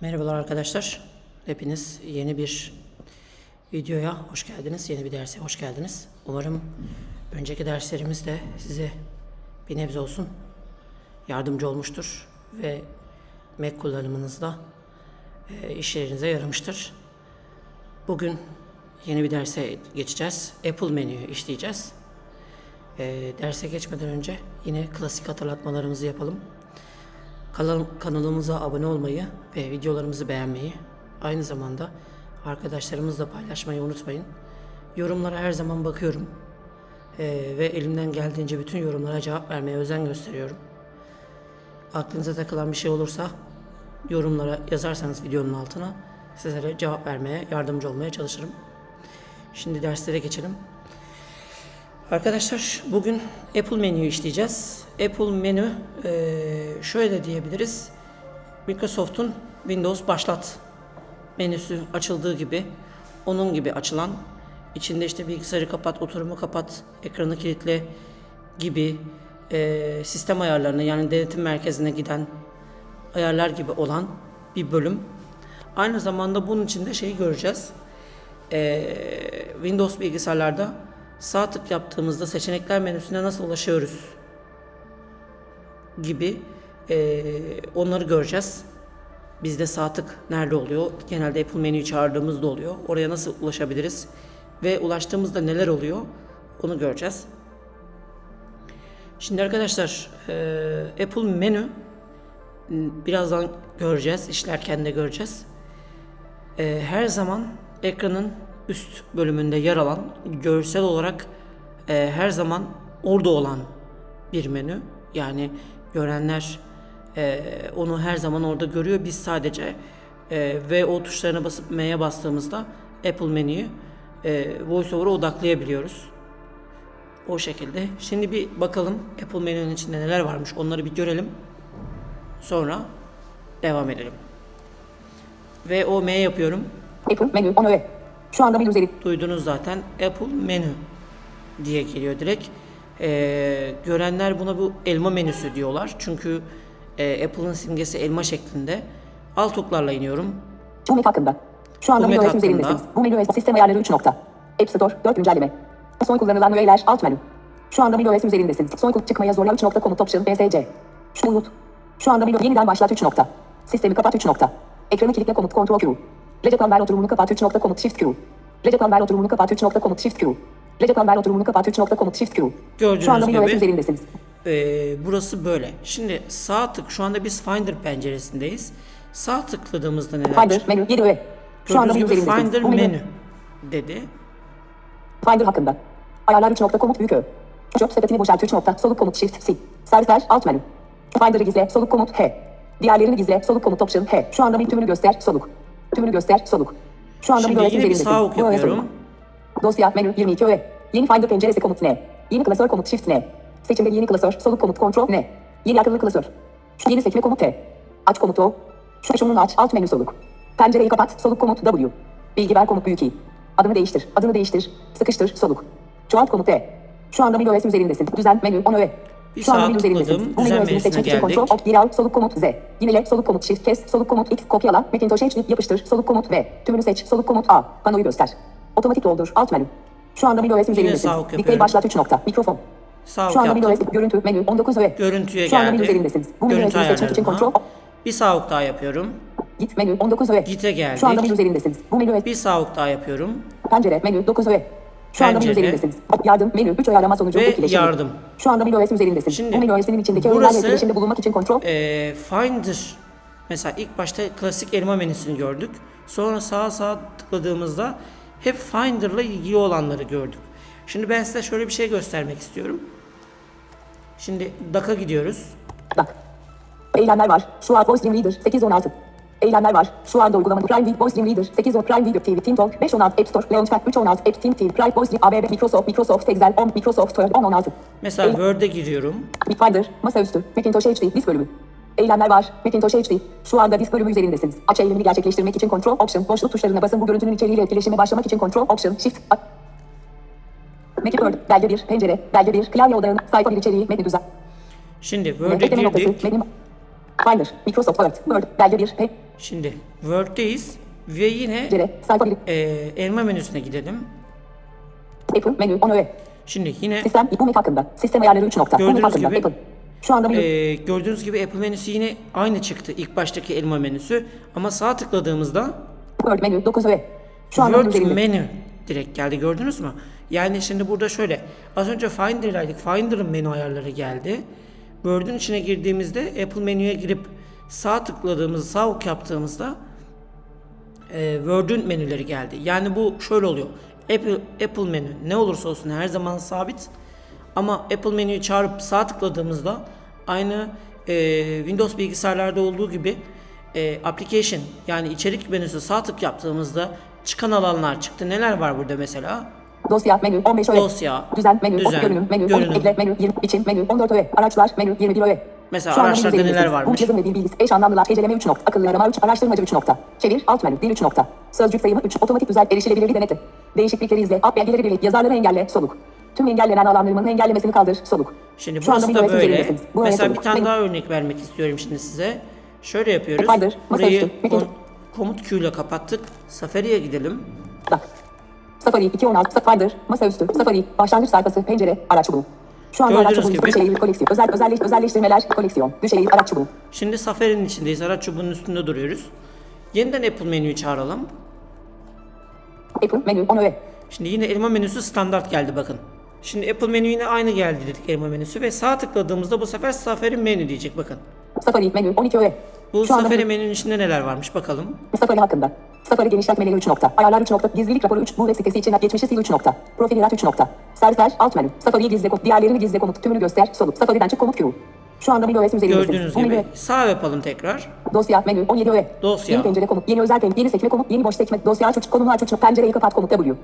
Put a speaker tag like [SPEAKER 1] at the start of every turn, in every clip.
[SPEAKER 1] Merhabalar arkadaşlar. Hepiniz yeni bir videoya hoş geldiniz. Yeni bir derse hoş geldiniz. Umarım önceki derslerimiz de size bir nebze olsun yardımcı olmuştur ve Mac kullanımınızda e, işlerinize yaramıştır. Bugün yeni bir derse geçeceğiz. Apple menüyü işleyeceğiz. E, derse geçmeden önce yine klasik hatırlatmalarımızı yapalım. Kanal, kanalımıza abone olmayı ve videolarımızı beğenmeyi, aynı zamanda arkadaşlarımızla paylaşmayı unutmayın. Yorumlara her zaman bakıyorum Ee, ve elimden geldiğince bütün yorumlara cevap vermeye özen gösteriyorum. Aklınıza takılan bir şey olursa yorumlara yazarsanız videonun altına sizlere cevap vermeye, yardımcı olmaya çalışırım. Şimdi derslere geçelim. Arkadaşlar bugün Apple menüyü işleyeceğiz. Apple menü şöyle diyebiliriz. Microsoft'un Windows başlat menüsü açıldığı gibi onun gibi açılan içinde işte bilgisayarı kapat, oturumu kapat, ekranı kilitle gibi sistem ayarlarına yani denetim merkezine giden ayarlar gibi olan bir bölüm. Aynı zamanda bunun içinde şeyi göreceğiz. Windows bilgisayarlarda sağ tık yaptığımızda seçenekler menüsüne nasıl ulaşıyoruz gibi ee, onları göreceğiz. Bizde sağ tık nerede oluyor? Genelde Apple menüyü çağırdığımızda oluyor. Oraya nasıl ulaşabiliriz? Ve ulaştığımızda neler oluyor? Onu göreceğiz. Şimdi arkadaşlar ee, Apple menü birazdan göreceğiz, işlerken de göreceğiz. Ee, her zaman ekranın üst bölümünde yer alan, görsel olarak e, her zaman orada olan bir menü. Yani görenler e, onu her zaman orada görüyor. Biz sadece e, ve o tuşlarına basıp M'ye bastığımızda Apple menüyü e, VoiceOver'a odaklayabiliyoruz. O şekilde. Şimdi bir bakalım Apple menünün içinde neler varmış onları bir görelim. Sonra devam edelim. Ve o M yapıyorum.
[SPEAKER 2] Apple menü 10 öğe. Şu anda menü üzeri.
[SPEAKER 1] Duydunuz zaten Apple menü diye geliyor direkt. Ee, görenler buna bu elma menüsü diyorlar. Çünkü e, Apple'ın simgesi elma şeklinde. Alt oklarla iniyorum.
[SPEAKER 2] Bu menü hakkında. Şu anda menü üzerindesiniz. Bu menü sistem ayarları 3 nokta. App Store 4 güncelleme. Son kullanılan öğeler alt menü. Şu anda menü öğesi üzerindesiniz. Son kul- çıkmaya zorla 3 nokta komut option BSC. Şu bulut. Şu anda menü yeniden başlat 3 nokta. Sistemi kapat 3 nokta. Ekranı kilitle komut kontrol Q. Recep Alver oturumunu kapat 3 nokta komut shift Q. Recep Alver oturumunu kapat 3 nokta komut shift Q. Recep Alver oturumunu kapat 3 nokta komut shift Q.
[SPEAKER 1] Gördüğünüz
[SPEAKER 2] Şu anda
[SPEAKER 1] gibi.
[SPEAKER 2] üzerindesiniz.
[SPEAKER 1] Ee, burası böyle. Şimdi sağ tık şu anda biz Finder penceresindeyiz. Sağ tıkladığımızda neler
[SPEAKER 2] Finder
[SPEAKER 1] çıkıyor?
[SPEAKER 2] menü 7 öğe. Şu anda
[SPEAKER 1] gibi. Finder
[SPEAKER 2] menü.
[SPEAKER 1] menü dedi.
[SPEAKER 2] Finder hakkında. Ayarlar 3 nokta komut büyük ö. Çöp sepetini boşalt 3 nokta soluk komut shift sil. Servisler alt menü. Finder'ı gizle soluk komut H. Diğerlerini gizle soluk komut option H. Şu anda bir tümünü göster soluk. Tümünü göster soluk. Şu anda
[SPEAKER 1] Şimdi
[SPEAKER 2] bir
[SPEAKER 1] yine bir sağ ok yapıyorum.
[SPEAKER 2] Dosya menü 22 öğe. Yeni Finder penceresi komut ne? Yeni klasör komut shift ne? Seçimde yeni klasör soluk komut kontrol ne? Yeni akıllı klasör. Şu yeni sekme komut T. Aç komut O. Şu şunun aç alt menü soluk. Pencereyi kapat soluk komut W. Bilgi ver komut büyük i. Adını değiştir. Adını değiştir. Sıkıştır soluk. Çoğalt komut E. Şu anda öğesi üzerindesin. Düzen menü 10 öğe.
[SPEAKER 1] Bir
[SPEAKER 2] Şu
[SPEAKER 1] saat tıkladım.
[SPEAKER 2] Bu menü seçmek kontrol op geri al soluk komut Z. Yinele soluk komut shift kes soluk komut X kopyala Macintosh HD yapıştır soluk komut V. Tümünü seç soluk komut A. Panoyu göster. Otomatik doldur alt menü. Şu anda menü öğesi
[SPEAKER 1] Yine
[SPEAKER 2] üzerindesin.
[SPEAKER 1] sağ ok
[SPEAKER 2] Display
[SPEAKER 1] yapıyorum.
[SPEAKER 2] başlat 3 nokta. Mikrofon.
[SPEAKER 1] Sağ
[SPEAKER 2] Şu anda öğesi görüntü menü 19 öğe.
[SPEAKER 1] Görüntüye
[SPEAKER 2] Şu anda menü üzerindesiniz. Bu menü
[SPEAKER 1] Görüntü
[SPEAKER 2] öğesini seçmek için kontrol.
[SPEAKER 1] Bir sağ daha yapıyorum.
[SPEAKER 2] Git menü 19 öğe.
[SPEAKER 1] Git'e geldik.
[SPEAKER 2] Şu anda menü üzerindesiniz. Bu menü
[SPEAKER 1] Bir sağ daha yapıyorum.
[SPEAKER 2] Pencere menü 9 öğe. Şu anda
[SPEAKER 1] Pencere.
[SPEAKER 2] üzerindesiniz. Yardım menü 3 öğe arama sonucu
[SPEAKER 1] Ve
[SPEAKER 2] etkileşim.
[SPEAKER 1] yardım.
[SPEAKER 2] Şu anda öğesi üzerindesin.
[SPEAKER 1] Şimdi,
[SPEAKER 2] Bu öğesinin içindeki öğelerle
[SPEAKER 1] burası-
[SPEAKER 2] etkileşimde bulunmak için kontrol.
[SPEAKER 1] Ee, Finder mesela ilk başta klasik elma menüsünü gördük. Sonra sağa sağa tıkladığımızda hep Finder'la ilgili olanları gördük. Şimdi ben size şöyle bir şey göstermek istiyorum. Şimdi DAC'a gidiyoruz.
[SPEAKER 2] Bak. Eylemler var. Şu an Voice Dream Reader 816. Eylemler var. Şu anda uygulama Prime Video Voice Dream Reader 8 o Prime Video TV Team Talk 516 App Store Launchpad 316 App Team TV Prime Voice Dream ABB Microsoft Microsoft Excel 10 Microsoft Word 1016.
[SPEAKER 1] Mesela Word'e giriyorum.
[SPEAKER 2] Bitfinder, masaüstü, Macintosh HD, disk bölümü. Eylemler var, Macintosh HD. Şu anda disk bölümü üzerindesiniz. Aç eylemini gerçekleştirmek için Ctrl Option, boşluk tuşlarına basın bu görüntünün içeriğiyle etkileşime başlamak için Ctrl Option, Shift. Mac Word, belge 1, pencere, belge 1, klavye odağını, sayfa 1 içeriği, metni düzen.
[SPEAKER 1] Şimdi Word'e girdik.
[SPEAKER 2] metni... Finder. Microsoft Word. Word. Belge 1. P.
[SPEAKER 1] Şimdi Word'deyiz ve yine
[SPEAKER 2] Cere. Sayfa 1.
[SPEAKER 1] e, elma menüsüne gidelim.
[SPEAKER 2] Apple. Menü. 10 öğe.
[SPEAKER 1] Şimdi yine
[SPEAKER 2] Sistem. Bu Mac hakkında. Sistem ayarları 3 nokta.
[SPEAKER 1] Gördüğünüz
[SPEAKER 2] hakkında.
[SPEAKER 1] gibi-
[SPEAKER 2] Apple. Şu anda menü.
[SPEAKER 1] e, gördüğünüz gibi Apple menüsü yine aynı çıktı. İlk baştaki elma menüsü ama sağ tıkladığımızda
[SPEAKER 2] Word menü 9 öğe. Şu anda
[SPEAKER 1] Word
[SPEAKER 2] üzerinde.
[SPEAKER 1] menü direkt geldi gördünüz mü? Yani şimdi burada şöyle az önce Finder'daydık. Finder'ın menü ayarları geldi. Word'ün içine girdiğimizde Apple menüye girip sağ tıkladığımız sağ ok yaptığımızda e, Word'ün menüleri geldi. Yani bu şöyle oluyor. Apple, Apple menü ne olursa olsun her zaman sabit. Ama Apple menüyü çağırıp sağ tıkladığımızda aynı e, Windows bilgisayarlarda olduğu gibi e, application yani içerik menüsü sağ tık yaptığımızda çıkan alanlar çıktı. Neler var burada mesela?
[SPEAKER 2] Dosya menü 15 öğe.
[SPEAKER 1] Dosya,
[SPEAKER 2] Düzen menü.
[SPEAKER 1] düzen,
[SPEAKER 2] görünüm menü.
[SPEAKER 1] görünüm.
[SPEAKER 2] Ekle menü 20. biçim menü 14 öğe. Araçlar menü 21 öğe.
[SPEAKER 1] Mesela
[SPEAKER 2] Şu
[SPEAKER 1] araçlarda
[SPEAKER 2] menü
[SPEAKER 1] neler varmış?
[SPEAKER 2] Bu dil bilgisi. Eş anlamlılar. Heceleme 3 nokta. Akıllı arama 3. Araştırmacı 3 nokta. Çevir alt menü. Dil 3 nokta. Sözcük sayımı 3. Otomatik düzelt. Erişilebilirliği denetim. Değişiklikleri izle. Alt belgeleri birlik. Yazarları engelle. Soluk. Tüm engellenen alanlarımın engellemesini kaldır. Soluk.
[SPEAKER 1] Şimdi
[SPEAKER 2] Şu
[SPEAKER 1] burası da
[SPEAKER 2] menü
[SPEAKER 1] böyle.
[SPEAKER 2] Bu
[SPEAKER 1] Mesela bir tane
[SPEAKER 2] soluk.
[SPEAKER 1] daha örnek vermek istiyorum şimdi size. Şöyle yapıyoruz. Burayı komut Q ile kapattık. Safari'ye gidelim.
[SPEAKER 2] Bak. Safari 216 Finder, masaüstü, Safari, başlangıç sayfası, pencere, araç bu. Şu anda
[SPEAKER 1] Gördüğünüz
[SPEAKER 2] araç çubuğu,
[SPEAKER 1] gibi-
[SPEAKER 2] koleksiyon, özel, özelleş, özelleştirmeler, koleksiyon, düşeyli araç çubuğu.
[SPEAKER 1] Şimdi Safari'nin içindeyiz. Araç çubuğunun üstünde duruyoruz. Yeniden Apple menüyü çağıralım.
[SPEAKER 2] Apple menü 10 öğe.
[SPEAKER 1] Şimdi yine elma menüsü standart geldi bakın. Şimdi Apple menü yine aynı geldi dedik elma menüsü ve sağ tıkladığımızda bu sefer Safari menü diyecek bakın.
[SPEAKER 2] Safari menü 12 öğe.
[SPEAKER 1] Bu
[SPEAKER 2] Şu anda
[SPEAKER 1] Safari menünün içinde neler varmış bakalım.
[SPEAKER 2] Safari hakkında. Safari genişletmeleri 3 nokta. Ayarlar 3 nokta. Gizlilik raporu 3. Bu web sitesi için geçmişi sil 3 nokta. Profil yarat 3 nokta. Servisler alt menü. Safari'yi gizle komut. Diğerlerini gizle komut. Tümünü göster. Soluk. Safari'den çık komut Q. Şu anda macOS üzerindesiniz.
[SPEAKER 1] Gördüğünüz
[SPEAKER 2] Bu
[SPEAKER 1] gibi
[SPEAKER 2] menü-
[SPEAKER 1] sağ yapalım tekrar.
[SPEAKER 2] Dosya menü 17 öğe.
[SPEAKER 1] Dosya.
[SPEAKER 2] Yeni pencere komut. Yeni özel pencere. Yeni sekme komut. Yeni boş sekme. Dosya aç uç. Konumlu aç uç. Pencereyi kapat komut W.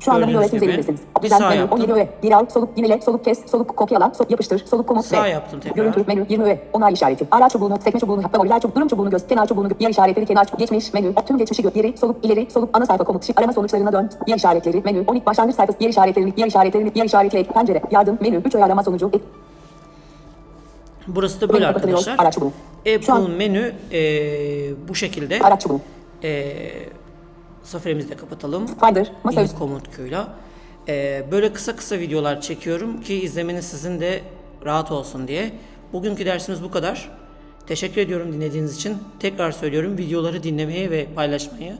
[SPEAKER 2] Şu anda macOS
[SPEAKER 1] gibi.
[SPEAKER 2] üzerindesiniz.
[SPEAKER 1] Bir sağ
[SPEAKER 2] menü
[SPEAKER 1] yaptım.
[SPEAKER 2] 17 öğe. Geri al. Soluk yinele. Soluk kes. Soluk kopyala. Soluk yapıştır. Soluk komut
[SPEAKER 1] Sağ yaptım tekrar.
[SPEAKER 2] Görüntü menü 20 öğe. Onay işareti. Araç çubuğunu, sekme çubuğunu, favoriler çubuğu, durum çubuğunu göz, kenar çubuğunu, yer işaretleri, kenar çubuğu, geçmiş menü, tüm geçmişi gö, geri, soluk, ileri, soluk, ana sayfa komut, arama sonuçlarına dön, yer işaretleri, menü, 12 başlangıç sayfası, yer işaretlerini, yer işaretlerini, yer işareti, ek, pencere, yardım, menü, 3 öğe arama sonucu, ek,
[SPEAKER 1] Burası da böyle
[SPEAKER 2] menü
[SPEAKER 1] arkadaşlar.
[SPEAKER 2] araç çubuğu,
[SPEAKER 1] Apple menü eee, bu şekilde.
[SPEAKER 2] araç çubuğu,
[SPEAKER 1] Eee Safari'mizi de kapatalım.
[SPEAKER 2] Finder, masa
[SPEAKER 1] komut Q'yla. Eee, böyle kısa kısa videolar çekiyorum ki izlemeniz sizin de rahat olsun diye. Bugünkü dersimiz bu kadar. Teşekkür ediyorum dinlediğiniz için. Tekrar söylüyorum videoları dinlemeyi ve paylaşmayı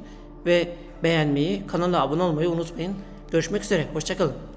[SPEAKER 1] ve beğenmeyi, kanala abone olmayı unutmayın. Görüşmek üzere. Hoşçakalın.